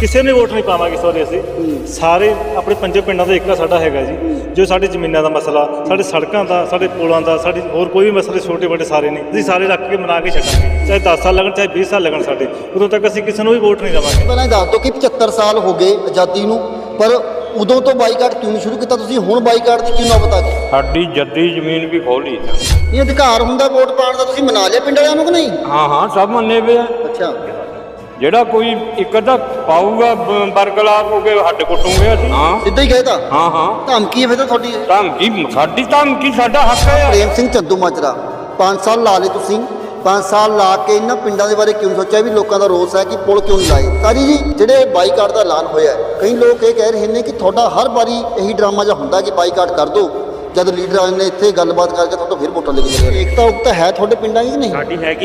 ਕਿਸੇ ਨੇ ਵੋਟ ਨਹੀਂ ਪਾਵਾਂਗੇ ਸੋਰੀ ਅਸੀਂ। ਸਾਰੇ ਆਪਣੇ ਪੰਜੇ ਪਿੰਡਾਂ ਦਾ ਇੱਕ ਸਾਡਾ ਹੈਗਾ ਜੀ ਜੋ ਸਾਡੀ ਜ਼ਮੀਨਾਂ ਦਾ ਮਸਲਾ ਸਾਡੇ ਸੜਕਾਂ ਦਾ ਸਾਡੇ ਪੁਲਾਂ ਦਾ ਸਾਡੀ ਹੋਰ ਕੋਈ ਵੀ ਮਸਲੇ ਛੋਟੇ ਵੱਡੇ ਸਾਰੇ ਨਹੀਂ ਅਸੀਂ ਸਾਰੇ ਰੱਖ ਕੇ ਮਨਾ ਕੇ ਛੱਡਾਂਗੇ। ਚਾਹੇ 10 ਸਾਲ ਲੱਗਣ ਚਾਹੇ 20 ਸਾਲ ਲੱਗਣ ਸਾਡੇ ਉਦੋਂ ਤੱਕ ਅਸੀਂ ਕਿਸੇ ਨੂੰ ਵੀ ਵੋਟ ਨਹੀਂ ਦੇਵਾਂਗੇ। ਪਹਿਲਾਂ ਇਹ ਦੱਸ ਦਿਓ ਕਿ 75 ਸਾਲ ਹੋ ਗਏ ਆਜ਼ਾਦੀ ਨੂੰ ਪਰ ਉਦੋਂ ਤੋਂ ਬਾਈਕਾਟ ਕਿਉਂ ਨਹੀਂ ਸ਼ੁਰੂ ਕੀਤਾ ਤੁਸੀਂ? ਹੁਣ ਬਾਈਕਾਟ ਦੀ ਕਿਉਂ ਨੌਬਤ ਆ ਗਈ? ਸਾਡੀ ਜੱਦੀ ਜ਼ਮੀਨ ਵੀ ਖੋਲੀ ਇਹ ਅਧਿਕਾਰ ਹੁੰਦਾ ਵੋਟ ਪਾਉਣ ਦਾ ਤੁਸੀਂ ਮਨਾ ਲਿਆ ਪਿੰਡ ਵਾਲਿਆਂ ਨੂੰ ਕਿ ਨਹੀਂ? ਹਾਂ ਹਾਂ ਸਭ ਮੰਨੇ ਵੇ ਆ। ਅੱਛਾ। ਜਿਹੜਾ ਕੋਈ ਇੱਕ ਅੱਧਾ ਪਾਊਗਾ ਬ- ਬਰਗਲਾਰ ਹੋ ਕੇ ਹੱਡ ਕੁੱਟੂਗੇ ਅਸੀਂ। ਹਾਂ। ਸਿੱਧਾ ਹੀ ਕਹਿਤਾ ਹਾਂ ਹਾਂ। ਧਮਕੀ ਹੈ ਫਿਰ ਤਾਂ ਤੁਹਾਡੀ। ਇਹ। ਧਮਕੀ ਸਾਡੀ ਧਮਕੀ ਸਾਡਾ ਹੱਕ ਹੈ। ਪ੍ਰੇਮ ਸਿੰਘ ਚੰਦੂ ਮਾਜਰਾ 5 ਸਾਲ ਲਾ ਲਏ ਤੁਸੀਂ। 5 ਸਾਲ ਲਾ ਕੇ ਇਹਨਾਂ ਪਿੰਡਾਂ ਦੇ ਬਾਰੇ ਕਿਉਂ ਸੋਚਿਆ ਵੀ ਲੋਕਾਂ ਦਾ ਰੋਸ ਹੈ ਕਿ ਪੁਲ ਕਿਉਂ ਨਹੀਂ ਲਾਏ? ਤਾਰੀ ਜੀ ਜਿਹੜੇ ਬਾਈਕਾਟ ਦਾ ਐਲਾਨ ਹੋਇਆ ਹੈ, ਕਈ ਲੋਕ ਇਹ ਕਹਿ ਰਹੇ ਨੇ ਕਿ ਤੁਹਾਡਾ ਹਰ ਵਾਰੀ ਇਹੀ ਡਰਾਮਾ ਜਿਹਾ ਹੁੰਦਾ ਕਿ ਬਾਈਕਾਟ ਕਰ ਦਿਓ ਜਦ ਲੀਡਰ ਆਏ ਨੇ ਇੱਥੇ ਗੱਲਬਾਤ ਕਰਕੇ ਤੁਹਾਡੇ ਫਿਰ ਵੋਟਾਂ ਲੈ ਕੇ ਚਲੇ ਗਏ। ਏਕਤਾ ਉਕਤਾ ਹੈ ਤੁਹਾਡੇ ਪਿੰਡਾਂ 'ਚ ਕਿ ਨਹੀਂ? ਸਾਡੀ ਹੈਗੀ